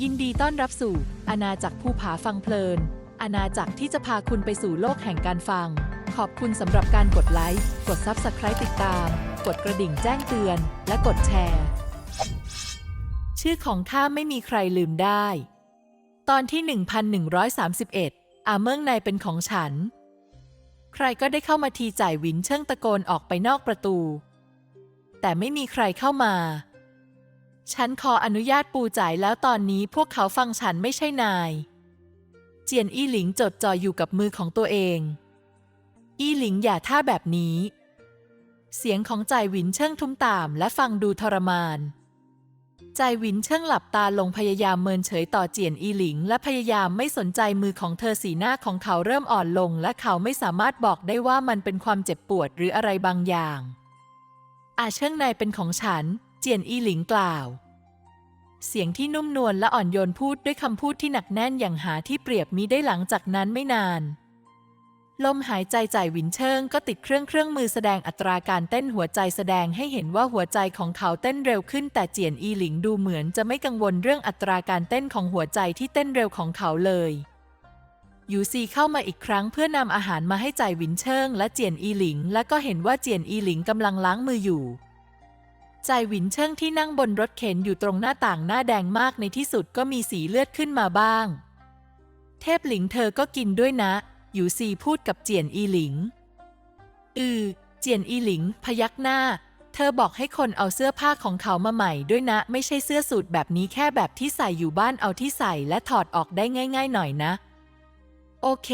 ยินดีต้อนรับสู่อาณาจักรภูผาฟังเพลิน อาณาจักรที่จะพาคุณไปสู่โลกแห่งการฟัง ขอบคุณสำหรับการกดไลค์ กด Subscribe ติดตาม กดกระดิ่งแจ้งเตือน และกดแชร์ ชื่อของข้าไม่มีใครลืมได้ ตอนที่ 1131 อาเมืองในเป็นของฉัน ใครก็ได้เข้ามาทีจ่ายวินเชิงตะโกนออกไปนอกประตู แต่ไม่มีใครเข้ามา ฉันขออนุญาตปูจ่ายแล้วตอนนี้พวกเขาฟังฉันไม่ใช่นาย เจียนอี้หลิงจดจ่ออยู่กับมือของตัวเอง อี้หลิงอย่าท่าแบบนี้ เสียงของใจายหวินเชิงทุ้มตามและฟังดูทรมาน ใจายหวินเชิงหลับตาลงพยายามเมินเฉยต่อเจียนอี้หลิง และพยายามไม่สนใจมือของเธอสีหน้าของเขาเริ่มอ่อนลง และเขาไม่สามารถบอกได้ว่ามันเป็นความเจ็บปวดหรืออะไรบางอย่าง อาเชิงในเป็นของฉัน เจียนอีหลิงกล่าว เสียงที่นุ่มนวลและอ่อนโยนพูดด้วยคำพูดที่หนักแน่นอย่างหาที่เปรียบมิได้หลังจากนั้นไม่นาน ลมหายใจจ่ายวินเชิงก็ติดเครื่องเครื่องมือแสดงอัตราการเต้นหัวใจแสดงให้เห็นว่าหัวใจของเขาเต้นเร็วขึ้น แต่เจียนอีหลิงดูเหมือนจะไม่กังวลเรื่องอัตราการเต้นของหัวใจที่เต้นเร็วของเขาเลยยูซีเข้ามาอีกครั้งเพื่อนำอาหารมาให้จ่ายวินเชิงและเจียนอีหลิง และก็เห็นว่าเจียนอีหลิงกำลังล้างมืออยู่ จายหวินเชิงที่นั่งบนรถเข็นอยู่ตรงหน้าต่างหน้าแดงมากในที่สุดก็มีสีเลือดขึ้นมาบ้าง เทพหลิงเธอก็กินด้วยนะหยูซีพูดกับเจียนอีหลิง อือ เจียนอีหลิง พยักหน้า เธอบอกให้คนเอาเสื้อผ้าของเขามาใหม่ด้วยนะ ไม่ใช่เสื้อสูทแบบนี้แค่แบบที่ใส่อยู่บ้านเอาที่ใส่และถอดออกได้ง่าย ๆ หน่อยนะ โอเค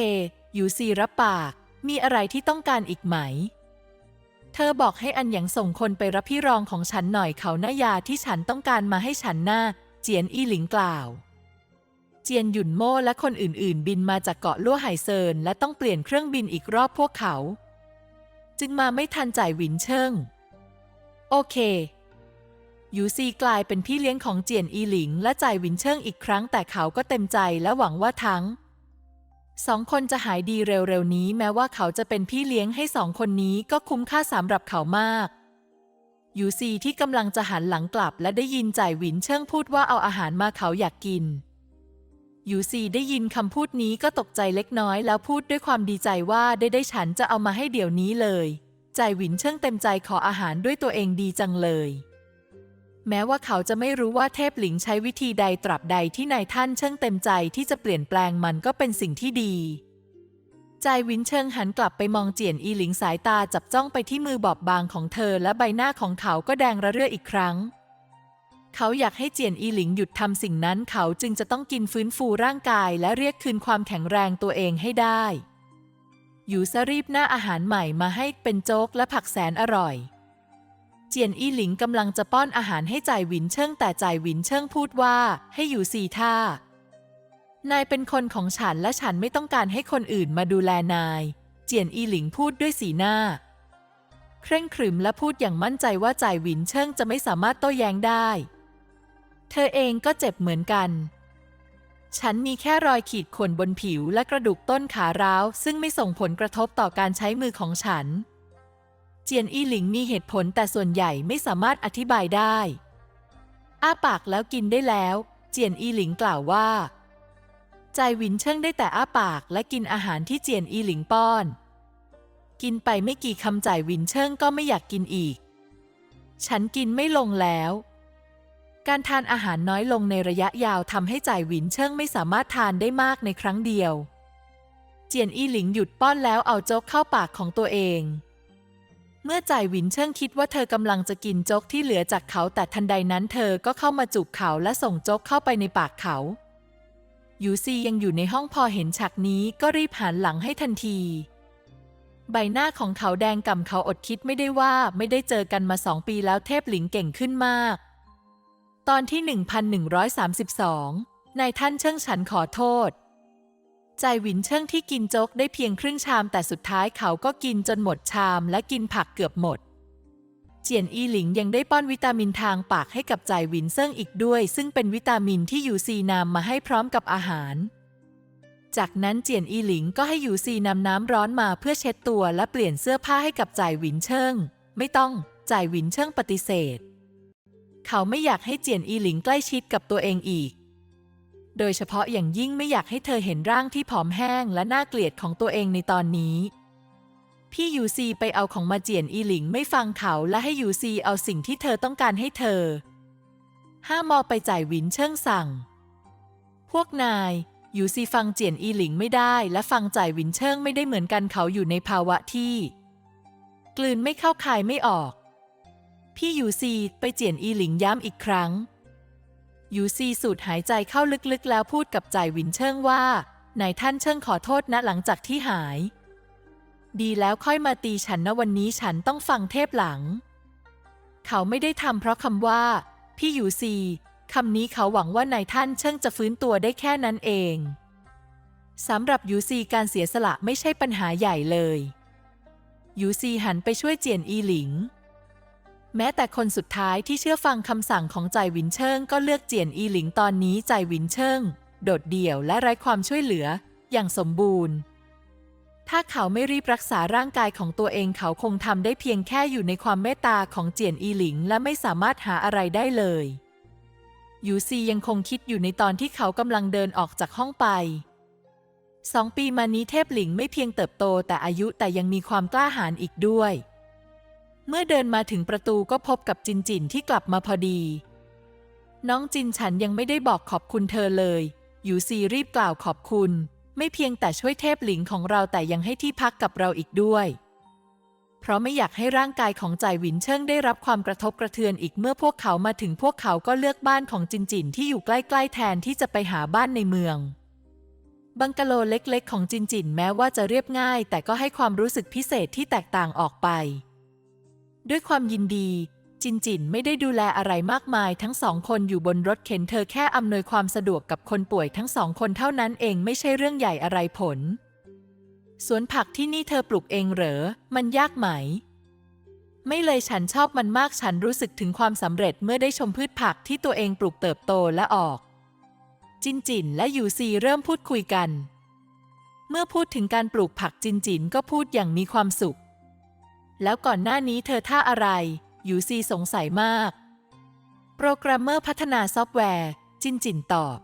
หยูซีรับปาก มีอะไรที่ต้องการอีกไหม เธอบอกให้อันหยางส่งคนไปรับพี่รองของฉันหน่อยเขาหน้ายาที่ฉันต้องการมาให้ฉันหน้า เจียนอีหลิงกล่าว เจียนหยุนโม่และคนอื่นๆ บินมาจากเกาะลั่วไห่เซินและต้องเปลี่ยนเครื่องบินอีกรอบพวกเขา จึงมาไม่ทันจ่ายหวินเชิงโอเคยูซีกลายเป็นพี่เลี้ยงของเจียนอีหลิงและจ่ายหวินเชิงอีกครั้งแต่เขาก็เต็มใจและหวังว่าทั้ง สองคนจะหายดีเร็วๆนี้แม้ว่าเขาจะเป็นพี่เลี้ยงให้สองคนนี้ก็คุ้มค่าสำหรับเขามากยูซีที่กำลังจะหันหลังกลับและได้ยินจ่ายหวินเชิงพูดว่าเอาอาหารมาเขาอยากกินยูซีได้ยินคำพูดนี้ก็ตกใจเล็กน้อยแล้วพูดด้วยความดีใจว่าได้ได้ฉันจะเอามาให้เดี๋ยวนี้เลย จ่ายหวินเชิงเต็มใจขออาหารด้วยตัวเองดีจังเลย แม้ว่าเขาจะไม่รู้ว่าเทพหลิงใช้วิธีใดตราบใดที่นายท่านเชิงเต็มใจที่จะเปลี่ยนแปลงมันก็เป็นสิ่งที่ดี จายวินเชิงหันกลับไปมองเจียนอีหลิงสายตาจับจ้องไปที่มือบอบบางของเธอและใบหน้าของเขาก็แดงระเรื่ออีกครั้ง เขาอยากให้เจียนอีหลิงหยุดทำสิ่งนั้นเขาจึงจะต้องกินฟื้นฟูร่างกายและเรียกคืนความแข็งแรงตัวเองให้ได้อยู่ซะรีบหน้าอาหารใหม่มาให้เป็นโจ๊กและผักแสนอร่อย เจียนอี้หลิงกำลังจะป้อนอาหารให้จ่ายหวินเชิงแต่จ่ายหวินเชิงพูดว่า ให้อยู่สี่ท่า นายเป็นคนของฉันและฉันไม่ต้องการให้คนอื่นมาดูแลนาย เจียนอี้หลิงพูดด้วยสีหน้า เคร่งครึมและพูดอย่างมั่นใจว่าจ่ายหวินเชิงจะไม่สามารถโต้แย้งได้ เธอเองก็เจ็บเหมือนกัน ฉันมีแค่รอยขีดข่วนบนผิวและกระดูกต้นขาร้าว ซึ่งไม่ส่งผลกระทบต่อการใช้มือของฉัน เจียนอี้หลิงมีเหตุผลแต่ส่วนใหญ่ไม่สามารถอธิบายได้ อ้าปากแล้วกินได้แล้ว เจียนอี้หลิงกล่าวว่า ใจหวินเชิงได้แต่อ้าปากและกินอาหารที่เจียนอี้หลิงป้อน กินไปไม่กี่คำจ่ายหวินเชิงก็ไม่อยากกินอีก ฉันกินไม่ลงแล้ว การทานอาหารน้อยลงในระยะยาวทำให้จ่ายหวินเชิงไม่สามารถทานได้มากในครั้งเดียว เจียนอี้หลิงหยุดป้อนแล้วเอาโจ๊กเข้าปากของตัวเอง เมื่อจ่ายหวินเชิงคิดว่าเธอกำลังจะกินโจ๊กที่เหลือจากเขาแต่ทันใดนั้นเธอก็เข้ามาจูบเขาและส่งโจ๊กเข้าไปในปากเขายูซียังอยู่ในห้องพอเห็นฉากนี้ก็รีบหันหลังให้ทันที ใบหน้าของเขาแดงก่ำเขาอดคิดไม่ได้ว่าไม่ได้เจอกันมาสองปีแล้วเทพหลิงเก่งขึ้นมาก ตอนที่ 1132 นายท่านเชิงฉันขอโทษ ใจหวินเชิงที่กินโจ๊กได้เพียงครึ่งชามแต่สุดท้ายเขาก็กินจนหมดชามและกินผักเกือบหมด เจียนอีหลิงยังได้ป้อนวิตามินทางปากให้กับใจหวินเซิงอีกด้วย ซึ่งเป็นวิตามินที่ยูซีนำมาให้พร้อมกับอาหาร จากนั้นเจียนอีหลิงก็ให้ยูซีนำน้ำร้อนมาเพื่อเช็ดตัวและเปลี่ยนเสื้อผ้าให้กับจหวินเชิงไม่ต้องจหวินเชิงปฏิเสธ เขาไม่อยากให้เจียนอีหลิงใกล้ชิดกับตัวเองอีก โดยเฉพาะอย่างยิ่งไม่อยากให้เธอเห็นร่างที่ผอมแห้งและน่าเกลียดของตัวเองในตอนนี้ พี่ยูซีไปเอาของมาเจียนอีหลิงไม่ฟังเขาและให้ยูซีเอาสิ่งที่เธอต้องการให้เธอ ห้ามอไปจ่ายหวินเชิงสั่ง พวกนายยูซีฟังเจียนอีหลิงไม่ได้และฟังจ่ายหวินเชิงไม่ได้เหมือนกันเขาอยู่ในภาวะที่ กลืนไม่เข้าคายไม่ออก พี่ยูซีไปเจียนอีหลิงย้ำอีกครั้ง ยูซีสูดหายใจเข้าลึกๆ แล้วพูดกับจ่ายวินเชิงว่านายท่านเชิงขอโทษนะหลังจากที่หาย ดีแล้วค่อยมาตีฉันนะวันนี้ฉันต้องฟังเทพหลัง เขาไม่ได้ทำเพราะคำว่า พี่ยูซีคำนี้เขาหวังว่านายท่านเชิงจะฟื้นตัวได้แค่นั้นเองสำหรับยูซีการเสียสละไม่ใช่ปัญหาใหญ่เลยยูซีหันไปช่วยเจียนอีหลิง แม้แต่คนสุดท้ายที่เชื่อฟังคำสั่งของใจวินเชิงก็เลือกเจียนอีหลิงตอนนี้ใจวินเชิงโดดเดี่ยวและไร้ความช่วยเหลือ อย่างสมบูรณ์ ถ้าเขาไม่รีบรักษาร่างกายของตัวเองเขาคงทำได้เพียงแค่อยู่ในความเมตตาของเจียนอีหลิง และไม่สามารถหาอะไรได้เลยยูซียังคงคิดอยู่ในตอนที่เขากำลังเดินออกจากห้องไปสองปีมานี้เทพหลิงไม่เพียงเติบโตแต่อายุแต่ยังมีความกล้าหาญอีกด้วย เมื่อเดินมาถึงประตูก็พบกับจินจินที่กลับมาพอดี น้องจินฉันยังไม่ได้บอกขอบคุณเธอเลยยูซีรีบกล่าวขอบคุณ ไม่เพียงแต่ช่วยเทพหลิงของเราแต่ยังให้ที่พักกับเราอีกด้วย เพราะไม่อยากให้ร่างกายของใจายหวินเชิงได้รับความกระทบกระเทือนอีกเมื่อพวกเขามาถึงพวกเขาก็เลือกบ้านของจินจินที่อยู่ใกล้ๆแทนที่จะไปหาบ้านในเมืองบังกะโลเล็กๆ ของจินจินแม้ว่าจะเรียบง่าย แต่ก็ให้ความรู้สึกพิเศษที่แตกต่างออกไป ด้วยความยินดี จินจินไม่ได้ดูแลอะไรมากมายทั้งสองคนอยู่บนรถเข็นเธอแค่อำนวยความสะดวกกับคนป่วยทั้งสองคนเท่านั้นเองไม่ใช่เรื่องใหญ่อะไรผล สวนผักที่นี่เธอปลูกเองเหรอ มันยากไหม ไม่เลยฉันชอบมันมากฉันรู้สึกถึงความสำเร็จเมื่อได้ชมพืชผักที่ตัวเองปลูกเติบโตและออก จินจินและยูซีเริ่มพูดคุยกัน เมื่อพูดถึงการปลูกผักจินจินก็พูดอย่างมีความสุข แล้วก่อนหน้านี้เธอท่าอะไร ยูซีสงสัยมาก โปรแกรมเมอร์พัฒนาซอฟต์แวร์ จินจินตอบ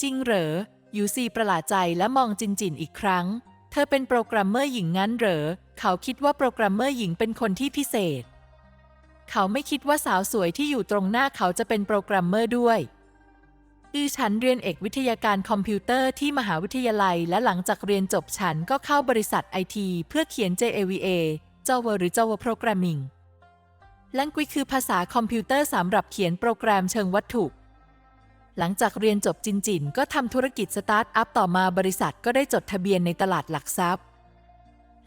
จริงเหรอ ยูซีประหลาดใจและมองจินจินอีกครั้ง เธอเป็นโปรแกรมเมอร์หญิงงั้นเหรอ เขาคิดว่าโปรแกรมเมอร์หญิงเป็นคนที่พิเศษ เขาไม่คิดว่าสาวสวยที่อยู่ตรงหน้าเขาจะเป็นโปรแกรมเมอร์ด้วยอือฉันเรียนเอกวิทยาการคอมพิวเตอร์ที่มหาวิทยาลัย และหลังจากเรียนจบฉันก็เข้าบริษัทไอทีเพื่อเขียน JAVA Java หรือ Java Programming Language คือภาษาคอมพิวเตอร์สำหรับเขียนโปรแกรมเชิงวัตถุ หลังจากเรียนจบจินจินก็ทำธุรกิจสตาร์ทอัพต่อมาบริษัทก็ได้จดทะเบียนในตลาดหลักทรัพย์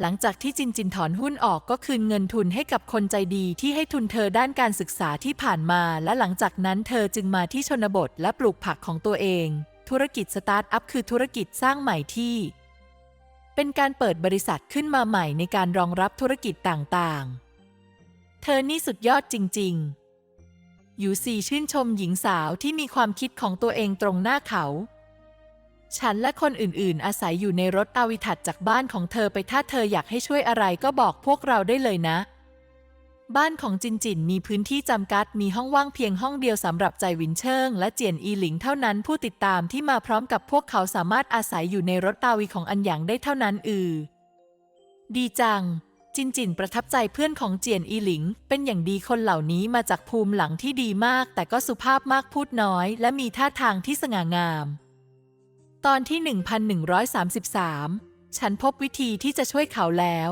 หลังจากที่จินจินถอนหุ้นออกก็คืนเงินทุนให้กับคนใจดีที่ให้ทุนเธอด้านการศึกษาที่ผ่านมา และหลังจากนั้นเธอจึงมาที่ชนบทและปลูกผักของตัวเอง ธุรกิจสตาร์ทอัพคือธุรกิจสร้างใหม่ที่ เป็นการเปิดบริษัทขึ้นมาใหม่ในการรองรับธุรกิจต่างๆ เธอนี่สุดยอดจริง ๆ ยูซีชื่นชมหญิงสาวที่มีความคิดของตัวเองตรงหน้าเขา ฉันและคนอื่นๆ อาศัยอยู่ในรถอาวิถัดจากบ้านของเธอไปถ้าเธออยากให้ช่วยอะไรก็บอกพวกเราได้เลยนะ บ้านของจินจินมีพื้นที่จำกัด มีห้องว่างเพียงห้องเดียวสำหรับใจวินเชิง และเจียนอีหลิงเท่านั้นผู้ติดตามที่มาพร้อมกับพวกเขาสามารถอาศัยอยู่ในรถตาวีของอันหยางได้เท่านั้นอือ ดีจัง จินจินประทับใจเพื่อนของเจียนอีหลิง เป็นอย่างดีคนเหล่านี้มาจากภูมิหลังที่ดีมาก แต่ก็สุภาพมากพูดน้อย และมีท่าทางที่สง่างาม ตอนที่ 1133 ฉันพบวิธีที่จะช่วยเขาแล้ว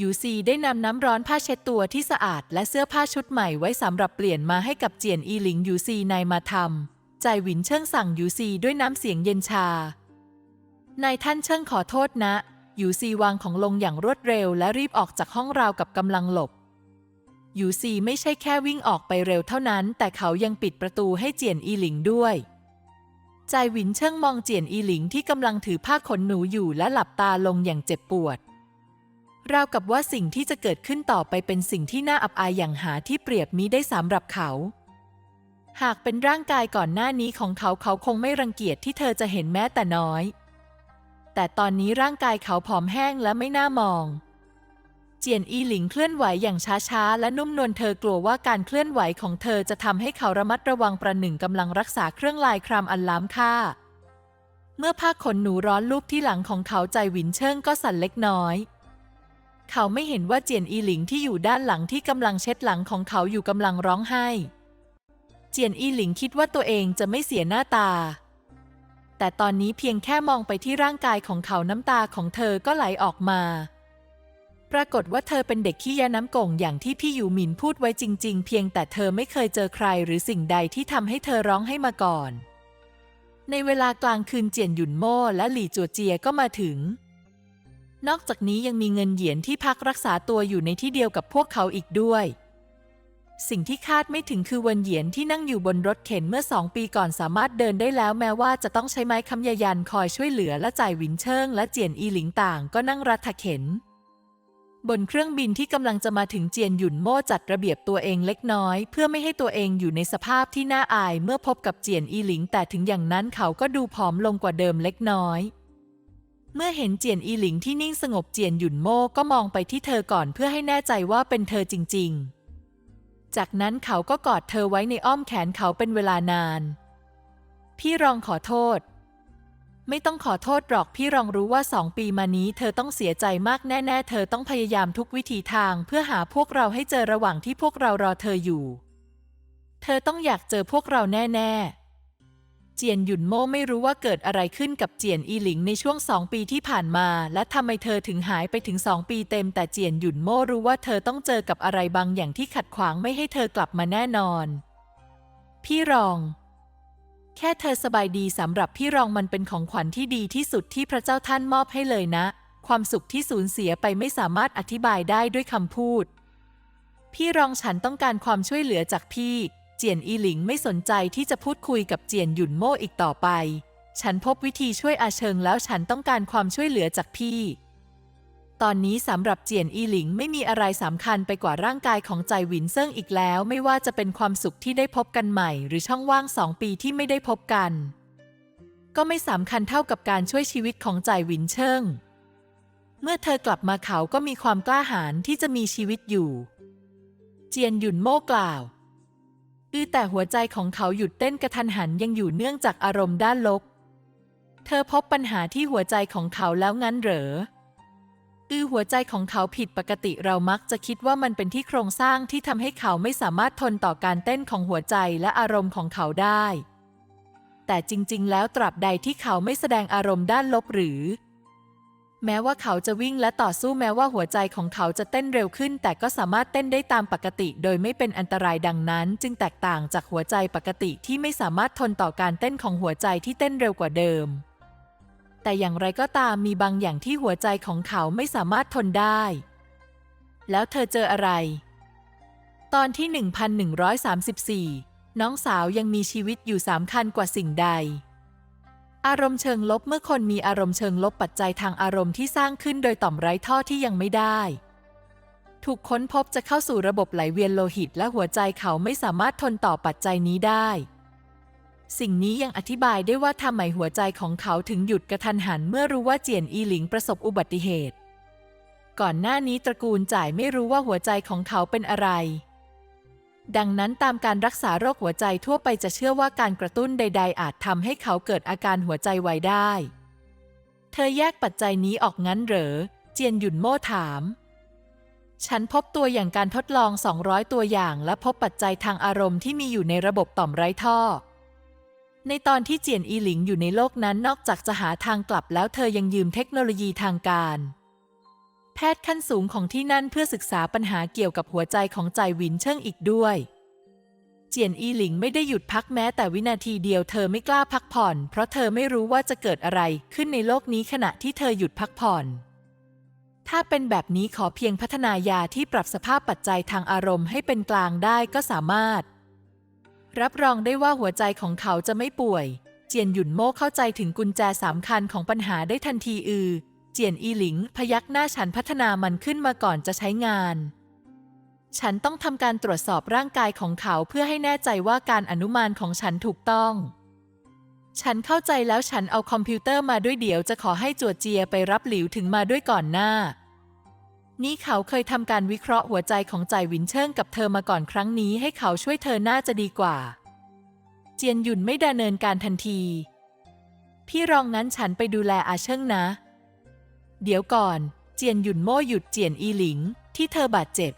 ยูซีได้นำน้ำร้อนผ้าเช็ดตัวที่สะอาดและเสื้อผ้าชุดใหม่ไว้สำหรับเปลี่ยนมาให้กับเจียนอีหลิงยูซีนายมาทำใจหวินเชิงสั่งยูซีด้วยน้ำเสียงเย็นชานายท่านเชิงขอโทษนะยูซีวางของลงอย่างรวดเร็วและรีบออกจากห้องราวกับกำลังหลบยูซีไม่ใช่แค่วิ่งออกไปเร็วเท่านั้น แต่เขายังปิดประตูให้เจียนอีหลิงด้วยใจหวินเชิงมองเจียนอีหลิงที่กำลังถือผ้าขนหนูอยู่และหลับตาลงอย่างเจ็บปวด ราวกับว่าสิ่งที่จะเกิดขึ้นต่อไปเป็นสิ่งที่น่าอับอายอย่างหาที่เปรียบมิได้สำหรับเขา หากเป็นร่างกายก่อนหน้านี้ของเขาเขาคงไม่รังเกียจที่เธอจะเห็นแม้แต่น้อย แต่ตอนนี้ร่างกายเขาผอมแห้งและไม่น่ามอง เจียนอีหลิงเคลื่อนไหวอย่างช้าๆ และนุ่มนวลเธอกลัวว่าการเคลื่อนไหวของเธอจะทำให้เขาระมัดระวังประหนึ่งกำลังรักษาเครื่องลายครามอันล้ำค่า เมื่อผ้าขนหนูร้อนลูบที่หลังของเขาใจหวินเชิงก็สั่นเล็กน้อย เขาไม่เห็นว่าเจียนอีหลิงที่อยู่ด้านหลังที่กำลังเช็ดหลังของเขาอยู่กำลังร้องไห้ เจียนอีหลิงคิดว่าตัวเองจะไม่เสียหน้าตา แต่ตอนนี้เพียงแค่มองไปที่ร่างกายของเขาน้ำตาของเธอก็ไหลออกมา ปรากฏว่าเธอเป็นเด็กขี้ยาน้ำก่งอย่างที่พี่อยู่หมินพูดไว้จริง ๆ เพียงแต่เธอไม่เคยเจอใครหรือสิ่งใดที่ทำให้เธอร้องให้มาก่อน ในเวลากลางคืนเจียนหยุนโม่และหลี่จัวเจียก็มาถึง นอกจากนี้ยังมีเงินเหยียนที่พักรักษาตัวอยู่ในที่เดียวกับพวกเขาอีกด้วย สิ่งที่คาดไม่ถึงคือวินเหยียนที่นั่งอยู่บนรถเข็นเมื่อสองปีก่อนสามารถเดินได้แล้วแม้ว่าจะต้องใช้ไม้คำยายันคอยช่วยเหลือและจ่ายหวินเชิงและเจียนอีหลิงต่างก็นั่งรัฐเข็น บนเครื่องบินที่กำลังจะมาถึงเจียนหยุนโม่จัดระเบียบตัวเองเล็กน้อย เพื่อไม่ให้ตัวเองอยู่ในสภาพที่น่าอายเมื่อพบกับเจียนอีหลิง แต่ถึงอย่างนั้นเขาก็ดูผอมลงกว่าเดิมเล็กน้อย เมื่อเห็นเจียนอีหลิงที่นิ่งสงบเจียนหยุนโม่ก็มองไปที่เธอก่อนเพื่อให้แน่ใจว่าเป็นเธอจริง ๆ จากนั้นเขาก็กอดเธอไว้ในอ้อมแขนเขาเป็นเวลานาน พี่รองขอโทษ ไม่ต้องขอโทษหรอกพี่รองรู้ว่าสองปีมานี้เธอต้องเสียใจมากแน่ๆ เธอต้องพยายามทุกวิธีทางเพื่อหาพวกเราให้เจอระหว่างที่พวกเรารอเธออยู่ เธอต้องอยากเจอพวกเราแน่ๆ เจียนหยุนโม่ไม่รู้ว่าเกิดอะไรขึ้นกับเจียนอีหลิงในช่วงสองปีที่ผ่านมา และทำไมเธอถึงหายไปถึงสองปีเต็มแต่เจียนหยุนโม่รู้ว่าเธอต้องเจอกับอะไรบางอย่างที่ขัดขวางไม่ให้เธอกลับมาแน่นอน พี่รอง แค่เธอสบายดีสำหรับพี่รองมันเป็นของขวัญที่ดีที่สุดที่พระเจ้าท่านมอบให้เลยนะ ความสุขที่สูญเสียไปไม่สามารถอธิบายได้ด้วยคำพูด พี่รองฉันต้องการความช่วยเหลือจากพี่ เจียนอีหลิงไม่สนใจที่จะพูดคุยกับเจียนหยุนโม่อีกต่อไป ฉันพบวิธีช่วยอาเชิงแล้วฉันต้องการความช่วยเหลือจากพี่ ตอนนี้สำหรับเจียนอีหลิงไม่มีอะไรสำคัญไปกว่าร่างกายของใจหวินเซิ่งอีกแล้ว ไม่ว่าจะเป็นความสุขที่ได้พบกันใหม่ หรือช่องว่างสองปีที่ไม่ได้พบกัน ก็ไม่สำคัญเท่ากับการช่วยชีวิตของใจหวินเชิง เมื่อเธอกลับมาเขาก็มีความกล้าหาญที่จะมีชีวิตอยู่ เจียนหยุนโม่กล่าว อือแต่หัวใจของเขาหยุดเต้นกระทันหันยังอยู่เนื่องจากอารมณ์ด้านลบ เธอพบปัญหาที่หัวใจของเขาแล้วงั้นเหรอ อือหัวใจของเขาผิดปกติเรามักจะคิดว่ามันเป็นที่โครงสร้างที่ทำให้เขาไม่สามารถทนต่อการเต้นของหัวใจและอารมณ์ของเขาได้ แต่จริง ๆ แล้วตราบใดที่เขาไม่แสดงอารมณ์ด้านลบหรือ แม้ว่าเขาจะวิ่งและต่อสู้แม้ว่าหัวใจของเขาจะเต้นเร็วขึ้น แต่ก็สามารถเต้นได้ตามปกติ โดยไม่เป็นอันตรายดังนั้น จึงแตกต่างจากหัวใจปกติที่ไม่สามารถทนต่อการเต้นของหัวใจที่เต้นเร็วกว่าเดิม แต่อย่างไรก็ตามมีบางอย่างที่หัวใจของเขาไม่สามารถทนได้ แล้วเธอเจออะไร ตอนที่ 1134 น้องสาวยังมีชีวิตอยู่สามคันกว่าสิ่งใด อารมณ์เชิงลบเมื่อคนมีอารมณ์เชิงลบปัจจัยทางอารมณ์ที่สร้างขึ้นโดยต่อมไร้ท่อที่ยังไม่ได้ ถูกค้นพบจะเข้าสู่ระบบไหลเวียนโลหิตและหัวใจเขาไม่สามารถทนต่อปัจจัยนี้ได้ สิ่งนี้ยังอธิบายได้ว่าทำไมหัวใจของเขาถึงหยุดกระทันหันเมื่อรู้ว่าเจียนอีหลิงประสบอุบัติเหตุ ก่อนหน้านี้ตระกูลจ่ายไม่รู้ว่าหัวใจของเขาเป็นอะไร ดังนั้นตามการรักษาโรคหัวใจทั่วไปจะเชื่อว่าการกระตุ้นใด ๆ อาจทำให้เขาเกิดอาการหัวใจวายได้ เธอแยกปัจจัยนี้ออกงั้นเหรอ เจียนหยุนโม่ถาม ฉันพบตัวอย่างการทดลอง 200 ตัวอย่าง และพบปัจจัยทางอารมณ์ที่มีอยู่ในระบบต่อมไร้ท่อ ในตอนที่เจียนอีหลิงอยู่ในโลกนั้นนอกจากจะหาทางกลับแล้วเธอยังยืมเทคโนโลยีทางการ แพทย์ขั้นสูงของที่นั่นเพื่อศึกษาปัญหาเกี่ยวกับหัวใจของใจหวินเชิงอีกด้วย เจียนอีหลิงไม่ได้หยุดพักแม้แต่วินาทีเดียวเธอไม่กล้าพักผ่อน เพราะเธอไม่รู้ว่าจะเกิดอะไรขึ้นในโลกนี้ขณะที่เธอหยุดพักผ่อน ถ้าเป็นแบบนี้ขอเพียงพัฒนายาที่ปรับสภาพปัจจัยทางอารมณ์ให้เป็นกลางได้ก็สามารถ รับรองได้ว่าหัวใจของเขาจะไม่ป่วย เจียนหยุนโม่เข้าใจถึงกุญแจสำคัญของปัญหาได้ทันทีอือ เจียนอีหลิงพยักหน้าฉันพัฒนามันขึ้นมาก่อนจะใช้งาน ฉันต้องทำการตรวจสอบร่างกายของเขาเพื่อให้แน่ใจว่าการอนุมานของฉันถูกต้อง ฉันเข้าใจแล้วฉันเอาคอมพิวเตอร์มาด้วยเดี๋ยวจะขอให้จวดเจียไปรับหลิวถึงมาด้วยก่อนหน้า นี่เขาเคยทำการวิเคราะห์หัวใจของใจายหวินเชิงกับเธอมาก่อนครั้งนี้ให้เขาช่วยเธอน่าจะดีกว่า เจียนหยุ่นไม่ดำเนินการทันที พี่รองนั้นฉันไปดูแลอาเชิงนะ เดี๋ยวก่อน เจียนหยุนโม่หยุดเจียนอีหลิง ที่เธอบาดเจ็บ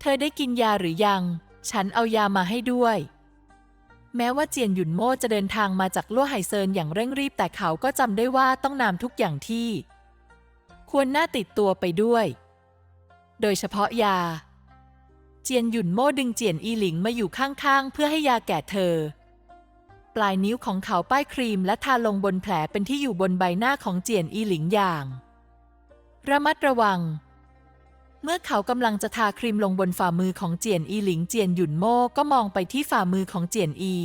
เธอได้กินยาหรือยัง ฉันเอายามาให้ด้วย แม้ว่าเจียนหยุนโม่จะเดินทางมาจากลั่วไห่เซินอย่างเร่งรีบแต่เขาก็จำได้ว่าต้องนำทุกอย่างที่ ควรน่าติดตัวไปด้วย โดยเฉพาะยา เจียนหยุนโม่ดึงเจียนอีหลิงมาอยู่ข้างๆ เพื่อให้ยาแก่เธอ ลายนิ้วของเขาป้ายครีมและทาลงบนแผลเป็นที่อยู่บนใบหน้าของเจียนอีหลิงอย่าง ระมัดระวัง เมื่อเขากำลังจะทาครีมลงบนฝ่ามือของเจียนอีหลิงเจียนหยุนโม่ก็มองไปที่ฝ่ามือของเจียนอี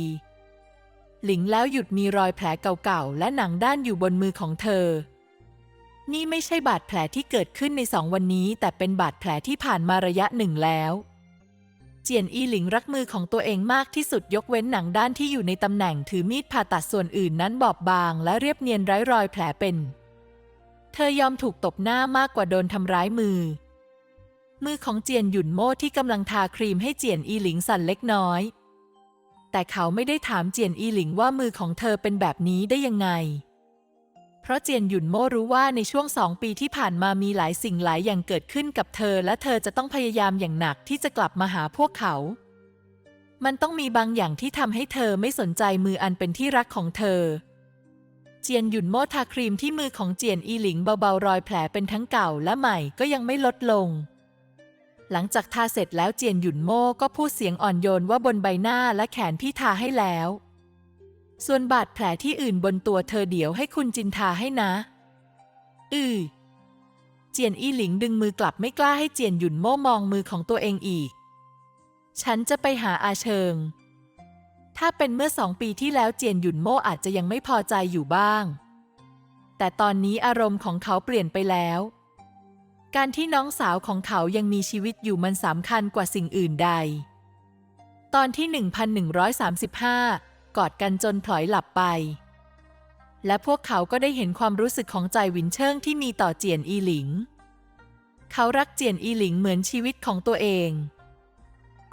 หลิงแล้วหยุดมีรอยแผลเก่าๆและหนังด้านอยู่บนมือของเธอ นี่ไม่ใช่บาดแผลที่เกิดขึ้นในสองวันนี้ แต่เป็นบาดแผลที่ผ่านมาระยะหนึ่งแล้ว เจียนอีหลิงรักมือของตัวเองมากที่สุดยกเว้นหนังด้านที่อยู่ในตำแหน่งถือมีดผ่าตัดส่วนอื่นนั้นบอบบางและเรียบเนียนไร้รอยแผลเป็น เธอยอมถูกตบหน้ามากกว่าโดนทำร้ายมือ มือของเจียนหยุ่นโม่ที่กำลังทาครีมให้เจียนอีหลิงสั่นเล็กน้อย แต่เขาไม่ได้ถามเจียนอีหลิงว่ามือของเธอเป็นแบบนี้ได้ยังไง เพราะเจียนหยุนโม่รู้ว่าในช่วงสองปีที่ผ่านมามีหลายสิ่งหลายอย่างเกิดขึ้นกับเธอ และเธอจะต้องพยายามอย่างหนักที่จะกลับมาหาพวกเขา มันต้องมีบางอย่างที่ทำให้เธอไม่สนใจมืออันเป็นที่รักของเธอ เจียนหยุนโม่ทาครีมที่มือของเจียนอีหลิงเบาๆรอยแผลเป็นทั้งเก่าและใหม่ก็ยังไม่ลดลงหลังจากทาเสร็จแล้วเจียนหยุนโม่ก็พูดเสียงอ่อนโยนว่าบนใบหน้าและแขนพี่ทาให้แล้ว ส่วนบาดแผลที่อื่นบนตัวเธอเดี๋ยวให้คุณจินทาให้นะ อือเจียนอีหลิงดึงมือกลับไม่กล้าให้เจียนหยุนโม่มองมือของตัวเองอีก ฉันจะไปหาอาเชิง ถ้าเป็นเมื่อสองปีที่แล้วเจียนหยุนโม่อาจจะยังไม่พอใจอยู่บ้าง แต่ตอนนี้อารมณ์ของเขาเปลี่ยนไปแล้ว การที่น้องสาวของเขายังมีชีวิตอยู่มันสำคัญกว่าสิ่งอื่นใด ตอนที่ 1135 กอดกันจนพลอยหลับไป และพวกเขาก็ได้เห็นความรู้สึกของใจวินเชิงที่มีต่อเจียนอีหลิง เขารักเจียนอีหลิงเหมือนชีวิตของตัวเอง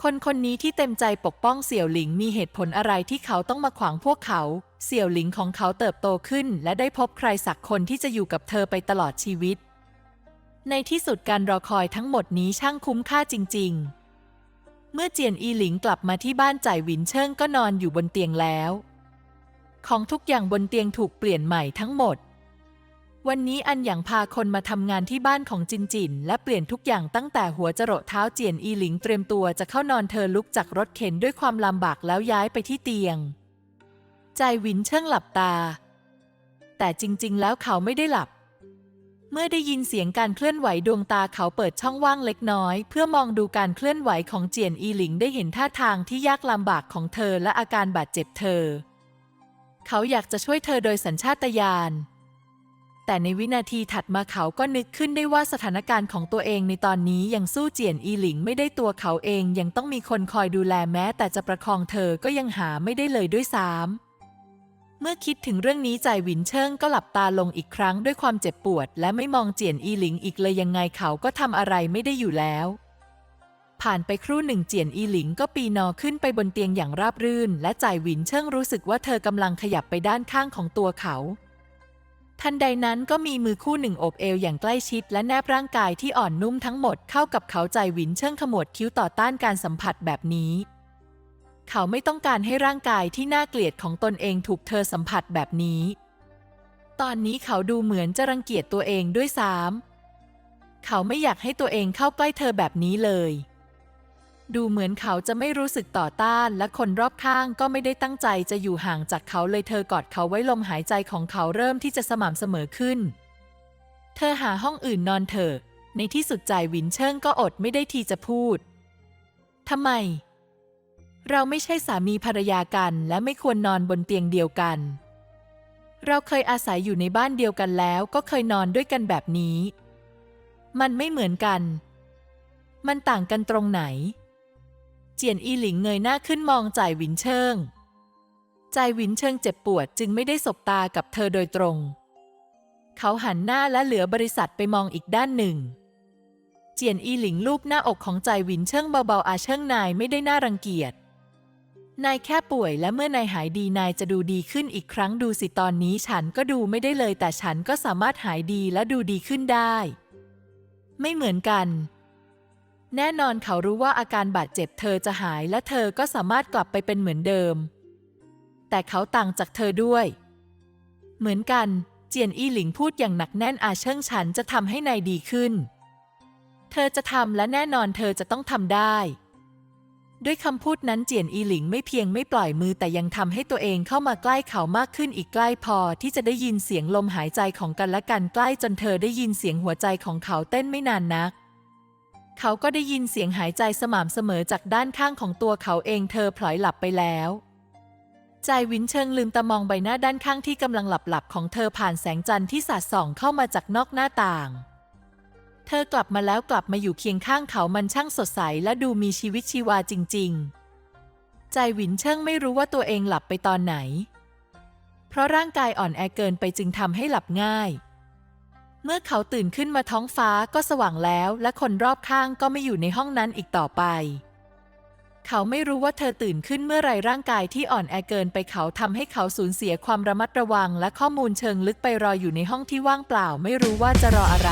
คนคนนี้ที่เต็มใจปกป้องเสี่ยวหลิงมีเหตุผลอะไรที่เขาต้องมาขวางพวกเขา เสี่ยวหลิงของเขาเติบโตขึ้น และได้พบใครสักคนที่จะอยู่กับเธอไปตลอดชีวิต ในที่สุดการรอคอยทั้งหมดนี้ช่างคุ้มค่าจริง ๆ เมื่อเจียนอีหลิงกลับมาที่บ้านจ่ายหวินเชิงก็นอนอยู่บนเตียงแล้ว ของทุกอย่างบนเตียงถูกเปลี่ยนใหม่ทั้งหมด วันนี้อันหยางพาคนมาทำงานที่บ้านของจินจิน และเปลี่ยนทุกอย่างตั้งแต่หัวจรดเท้าเจียนอีหลิงเตรียมตัวจะเข้านอนเธอลุกจากรถเข็นด้วยความลำบากแล้วย้ายไปที่เตียงใจหวินเชิงหลับตา แต่จริง ๆ แล้วเขาไม่ได้หลับ เมื่อได้ยินเสียงการเคลื่อนไหวดวงตาเขาเปิดช่องว่างเล็กน้อย เพื่อมองดูการเคลื่อนไหวของเจียนอีหลิงได้เห็นท่าทางที่ยากลำบากของเธอและอาการบาดเจ็บเธอ เขาอยากจะช่วยเธอโดยสัญชาตญาณแต่ในวินาทีถัดมาเขาก็นึกขึ้นได้ว่าสถานการณ์ของตัวเองในตอนนี้ยังสู้เจียนอีหลิงไม่ได้ตัวเขาเองยังต้องมีคนคอยดูแลแม้ แต่จะประคองเธอก็ยังหาไม่ได้เลยด้วยซ้ำ เมื่อคิดถึงเรื่องนี้ใจหวินเชิงก็หลับตาลงอีกครั้งด้วยความเจ็บปวด และไม่มองเจียนอีหลิงอีกเลยยังไงเขาก็ทำอะไรไม่ได้อยู่แล้ว ผ่านไปครู่หนึ่งเจียนอีหลิงก็ปีนอขึ้นไปบนเตียงอย่างราบรื่น และจ่ายหวินเชิงรู้สึกว่าเธอกำลังขยับไปด้านข้างของตัวเขาทันใดนั้นก็มีมือคู่หนึ่งโอบเอวอย่างใกล้ชิด และแนบร่างกายที่อ่อนนุ่มทั้งหมดเข้ากับเขาใจหวินเชิงขมวดคิ้วต่อต้านการสัมผัสแบบนี้ เขาไม่ต้องการให้ร่างกายที่น่าเกลียดของตนเองถูกเธอสัมผัสแบบนี้ ตอนนี้เขาดูเหมือนจะรังเกียจตัวเองด้วยซ้ำเขาไม่อยากให้ตัวเองเข้าใกล้เธอแบบนี้เลย ดูเหมือนเขาจะไม่รู้สึกต่อต้านและคนรอบข้างก็ไม่ได้ตั้งใจจะอยู่ห่างจากเขาเลยเธอกอดเขาไว้ลมหายใจของเขาเริ่มที่จะสม่ำเสมอขึ้น เธอหาห้องอื่นนอนเถอะในที่สุดใจวินเชิงก็อดไม่ได้ทีจะพูดทำไม เราไม่ใช่สามีภรรยากันและไม่ควรนอนบนเตียงเดียวกัน เราเคยอาศัยอยู่ในบ้านเดียวกันแล้วก็เคยนอนด้วยกันแบบนี้ มันไม่เหมือนกัน มันต่างกันตรงไหน เจียนอีหลิงเงยหน้าขึ้นมองจ่ายหวินเชิงใจหวินเชิงเจ็บปวดจึงไม่ได้สบตากับเธอโดยตรง เขาหันหน้าและเหลือบริษัทไปมองอีกด้านหนึ่งเจียนอีหลิงลูบหน้าอกของใจหวินเชิงเบาๆอาเชิงนายไม่ได้น่ารังเกียจ นายแค่ป่วยและเมื่อนายหายดีนายจะดูดีขึ้นอีกครั้งดูสิตอนนี้ฉันก็ดูไม่ได้เลยแต่ฉันก็สามารถหายดีและดูดีขึ้นได้ ไม่เหมือนกัน แน่นอนเขารู้ว่าอาการบาดเจ็บเธอจะหายและเธอก็สามารถกลับไปเป็นเหมือนเดิม แต่เขาต่างจากเธอด้วย เหมือนกัน เจียนอี้หลิงพูดอย่างหนักแน่นอาเชิงฉันจะทำให้นายดีขึ้น เธอจะทำและแน่นอนเธอจะต้องทำได้ ด้วยคำพูดนั้นเจียนอีหลิงไม่เพียงไม่ปล่อยมือแต่ยังทำให้ตัวเองเข้ามาใกล้เขามากขึ้นอีกใกล้พอที่จะได้ยินเสียงลมหายใจของกันและกันใกล้จนเธอได้ยินเสียงหัวใจของเขาเต้นไม่นานนัก เขาก็ได้ยินเสียงหายใจสม่ำเสมอจากด้านข้างของตัวเขาเองเธอพลอยหลับไปแล้วใจวินเชิงลืมตามองใบหน้าด้านข้างที่กำลังหลับๆของเธอผ่านแสงจันทร์ที่สาดส่องเข้ามาจากนอกหน้าต่าง เธอกลับมาแล้วกลับมาอยู่เคียงข้างเขามันช่างสดใสและดูมีชีวิตชีวาจริง ๆ ใจหวินเชิงไม่รู้ว่าตัวเองหลับไปตอนไหน เพราะร่างกายอ่อนแอเกินไปจึงทำให้หลับง่าย เมื่อเขาตื่นขึ้นมาท้องฟ้าก็สว่างแล้ว และคนรอบข้างก็ไม่อยู่ในห้องนั้นอีกต่อไป เขาไม่รู้ว่าเธอตื่นขึ้นเมื่อไรร่างกายที่อ่อนแอเกินไปเขาทำให้เขาสูญเสียความระมัดระวัง และข้อมูลเชิงลึกไปรออยู่ในห้องที่ว่างเปล่า ไม่รู้ว่าจะรออะไร